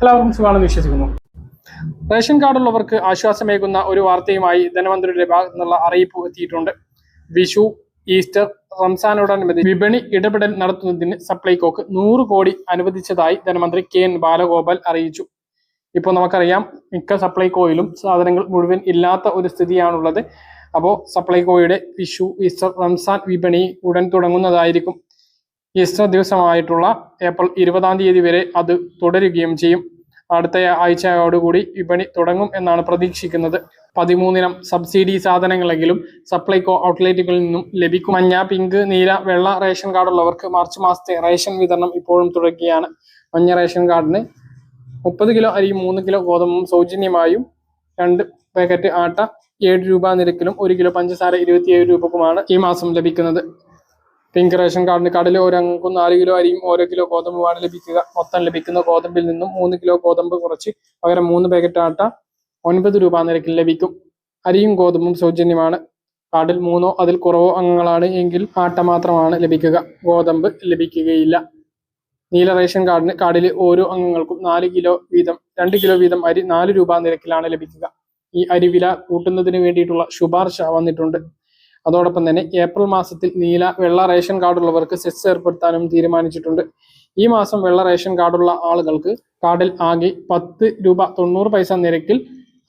എല്ലാവർക്കും സുഖമാണെന്ന് വിശ്വസിക്കുന്നു. റേഷൻ കാർഡുള്ളവർക്ക് ആശ്വാസമേകുന്ന ഒരു വാർത്തയുമായി ധനമന്ത്രിയുടെ ഭാഗത്തു നിന്നുള്ള അറിയിപ്പ് എത്തിയിട്ടുണ്ട്. വിഷു ഈസ്റ്റർ റംസാനോടനുബന്ധിച്ച് വിപണി ഇടപെടൽ നടത്തുന്നതിന് സപ്ലൈകോക്ക് നൂറ് കോടി അനുവദിച്ചതായി ധനമന്ത്രി കെ എൻ ബാലഗോപാൽ അറിയിച്ചു. ഇപ്പോൾ നമുക്കറിയാം മിക്ക സപ്ലൈകോയിലും സാധനങ്ങൾ മുഴുവൻ ഇല്ലാത്ത ഒരു സ്ഥിതിയാണുള്ളത്. അപ്പോൾ സപ്ലൈകോയുടെ വിഷു ഈസ്റ്റർ റംസാൻ വിപണി ഉടൻ തുടങ്ങുന്നതായിരിക്കും. ഈസ്റ്റർ ദിവസമായിട്ടുള്ള ഏപ്രിൽ ഇരുപതാം തീയതി വരെ അത് തുടരുകയും ചെയ്യും. അടുത്ത ആഴ്ചയോടുകൂടി വിപണി തുടങ്ങും എന്നാണ് പ്രതീക്ഷിക്കുന്നത്. പതിമൂന്നിനം സബ്സിഡി സാധനങ്ങളെങ്കിലും സപ്ലൈകോ ഔട്ട്ലെറ്റുകളിൽ നിന്നും ലഭിക്കും. മഞ്ഞ പിങ്ക് നീല വെള്ള റേഷൻ കാർഡുള്ളവർക്ക് മാർച്ച് മാസത്തെ റേഷൻ വിതരണം ഇപ്പോഴും തുടരുകയാണ്. മഞ്ഞ റേഷൻ കാർഡിന് മുപ്പത് കിലോ അരി മൂന്ന് കിലോ ഗോതമ്പും സൗജന്യമായും രണ്ട് പാക്കറ്റ് ആട്ട ഏഴ് രൂപ നിരക്കിലും ഒരു കിലോ പഞ്ചസാര ഇരുപത്തിയേഴ് രൂപക്കുമാണ് ഈ മാസം ലഭിക്കുന്നത്. പിങ്ക് റേഷൻ കാർഡിന് കടല ഒരംഗക്കും നാല് കിലോ അരിയും ഓരോ കിലോ ഗോതമ്പുമാണ് ലഭിക്കുക. മൊത്തം ലഭിക്കുന്ന ഗോതമ്പിൽ നിന്നും മൂന്ന് കിലോ ഗോതമ്പ് കുറച്ച് പകരം മൂന്ന് പാക്കറ്റ് ആട്ട ഒൻപത് രൂപ നിരക്കിൽ ലഭിക്കും. അരിയും ഗോതമ്പും സൗജന്യമാണ്. കാർഡിൽ മൂന്നോ അതിൽ കുറവോ അംഗങ്ങളാണ് എങ്കിൽ ആട്ട മാത്രമാണ് ലഭിക്കുക. ഗോതമ്പ് ലഭിക്കുകയില്ല. നീല റേഷൻ കാർഡിന് കാർഡിൽ ഓരോ അംഗങ്ങൾക്കും നാല് കിലോ വീതം രണ്ട് കിലോ വീതം അരി നാല് രൂപ നിരക്കിലാണ് ലഭിക്കുക. ഈ അരി വില കൂട്ടുന്നതിന് വേണ്ടിയിട്ടുള്ള ശുപാർശ വന്നിട്ടുണ്ട്. അതോടൊപ്പം തന്നെ ഏപ്രിൽ മാസത്തിൽ നീല വെള്ള റേഷൻ കാർഡുള്ളവർക്ക് സെസ് ഏർപ്പെടുത്താനും തീരുമാനിച്ചിട്ടുണ്ട്. ഈ മാസം വെള്ള റേഷൻ കാർഡുള്ള ആളുകൾക്ക് കാർഡിൽ ആകെ പത്ത് രൂപ തൊണ്ണൂറ് പൈസ നിരക്കിൽ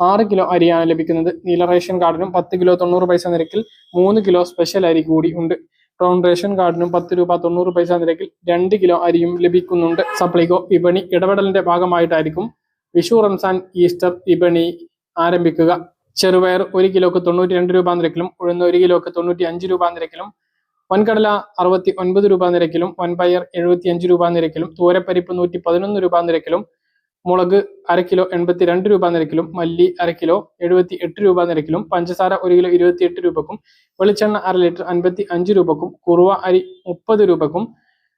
ആറ് കിലോ അരിയാണ് ലഭിക്കുന്നത്. നീല റേഷൻ കാർഡിനും പത്ത് കിലോ തൊണ്ണൂറ് പൈസ നിരക്കിൽ മൂന്ന് കിലോ സ്പെഷ്യൽ അരി കൂടി ഉണ്ട്. ബ്രൗൺ റേഷൻ കാർഡിനും പത്ത് രൂപ തൊണ്ണൂറ് പൈസ നിരക്കിൽ രണ്ട് കിലോ അരിയും ലഭിക്കുന്നുണ്ട്. സപ്ലൈകോ വിപണി ഇടപെടലിന്റെ ഭാഗമായിട്ടായിരിക്കും വിഷു റംസാൻ ഈസ്റ്റർ വിപണി ആരംഭിക്കുക. ചെറുപയർ ഒരു കിലോക്ക് തൊണ്ണൂറ്റി രണ്ട് രൂപ നിരക്കിലും ഉഴുന്ന് ഒരു കിലോക്ക് തൊണ്ണൂറ്റി അഞ്ച് രൂപ നിരക്കിലും വൻകടല അറുപത്തി ഒൻപത് രൂപ നിരക്കിലും വൻപയർ എഴുപത്തി അഞ്ച് രൂപ നിരക്കിലും തൂരപ്പരിപ്പ് നൂറ്റി പതിനൊന്ന് രൂപ നിരക്കിലും മുളക് അര കിലോ എൺപത്തി രണ്ട് രൂപ നിരക്കിലും മല്ലി അര കിലോ എഴുപത്തി എട്ട് രൂപ നിരക്കിലും പഞ്ചസാര ഒരു കിലോ ഇരുപത്തി എട്ട് രൂപക്കും വെളിച്ചെണ്ണ അര ലിറ്റർ അൻപത്തി അഞ്ച് രൂപക്കും കുറുവ അരി മുപ്പത് രൂപക്കും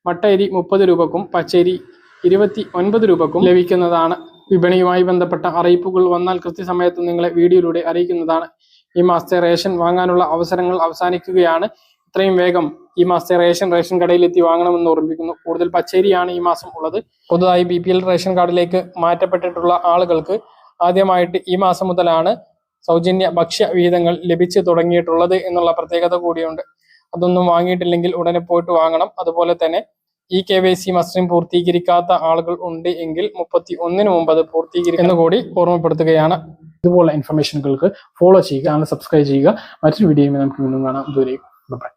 മട്ട അരി മുപ്പത് രൂപക്കും പച്ചരി ഇരുപത്തി ഒൻപത് രൂപക്കും ലഭിക്കുന്നതാണ് വിപണിയുമായി ബന്ധപ്പെട്ട അറിയിപ്പുകൾ വന്നാൽ കൃത്യസമയത്ത് നിങ്ങളെ വീഡിയോയിലൂടെ അറിയിക്കുന്നതാണ്. ഈ മാസത്തെ റേഷൻ വാങ്ങാനുള്ള അവസരങ്ങൾ അവസാനിക്കുകയാണ്. ഇത്രയും വേഗം ഈ മാസത്തെ റേഷൻ റേഷൻ കടയിലെത്തി വാങ്ങണമെന്ന് ഓർമ്മിപ്പിക്കുന്നു. കൂടുതൽ പച്ചേരിയാണ് ഈ മാസം ഉള്ളത്. പുതുതായി ബി റേഷൻ കാർഡിലേക്ക് മാറ്റപ്പെട്ടിട്ടുള്ള ആളുകൾക്ക് ആദ്യമായിട്ട് ഈ മാസം മുതലാണ് സൗജന്യ ഭക്ഷ്യ വിഹിതങ്ങൾ ലഭിച്ചു തുടങ്ങിയിട്ടുള്ളത് എന്നുള്ള പ്രത്യേകത കൂടിയുണ്ട്. അതൊന്നും വാങ്ങിയിട്ടില്ലെങ്കിൽ ഉടനെ പോയിട്ട് വാങ്ങണം. അതുപോലെ തന്നെ ഈ കെ വൈ സി മസ്റ്ററിംഗ് പൂർത്തീകരിക്കാത്ത ആളുകൾ ഉണ്ട് എങ്കിൽ മുപ്പത്തി ഒന്നിന് മുമ്പ് അത് പൂർത്തീകരിക്കുന്ന കൂടി ഓർമ്മപ്പെടുത്തുകയാണ്. ഇതുപോലുള്ള ഇൻഫർമേഷനുകൾക്ക് ഫോളോ ചെയ്യുക അങ്ങനെ സബ്സ്ക്രൈബ് ചെയ്യുക. മറ്റൊരു വീഡിയോയുമായി നമുക്ക് വീണ്ടും കാണാം. ദൂരേക്കും ബൈ